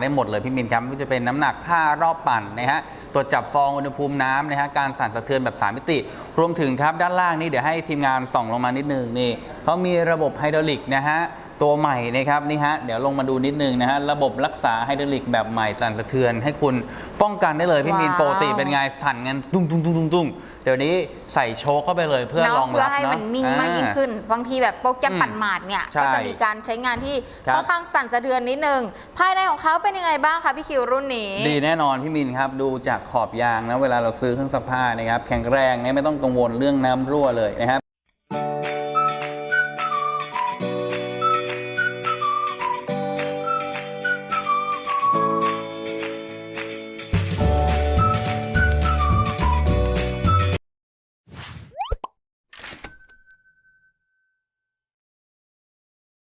ได้หมดเลยพี่มินครับไม่ว่าจะเป็นน้ำหนักผ้ารอบปั่นนะฮะตรวจจับฟองอุณหภูมิน้ำนะฮะการสั่นสะเทือนแบบ3มิติ รวมถึงครับด้านล่างนี่เดี๋ยวให้ทีมงานส่องลงมานิดนึงนี่เขามีระบบไฮดรอลิกนะฮะ ตัวใหม่นะครับนี่ฮะเดี๋ยวลงมาดูนิดนึงนะฮะระบบรักษาไฮดรอลิกแบบใหม่สั่นสะเทือน ให้คุณป้องกันได้เลยพี่มินว้าวปกติเป็นไงสั่นกันตุ้งตุ้งตุ้งตุ้งตุ้งเดี๋ยวนี้ใส่โชคเข้าไปเลยเพื่อเนาะรองเพื่อรับให้เนาะ มันนิ่งมากยิ่งอ่ขึ้น บางทีแบบโปรแกรมอืมปั่นหมาดเนี่ยใช่ก็จะมีการใช้งานที่ครับ ค่อนข้างสั่นสะเทือนนิดนึง ภายในของเขาเป็นยังไงบ้างคะพี่คิวรุ่นนี้ ดีแน่นอนพี่มินครับ ดูจากขอบยางนะเวลาเราซื้อเครื่องซักผ้านะครับ แข็งแรงเนี่ยไม่ต้องกังวลเรื่องน้ำรั่วเลยนะครับ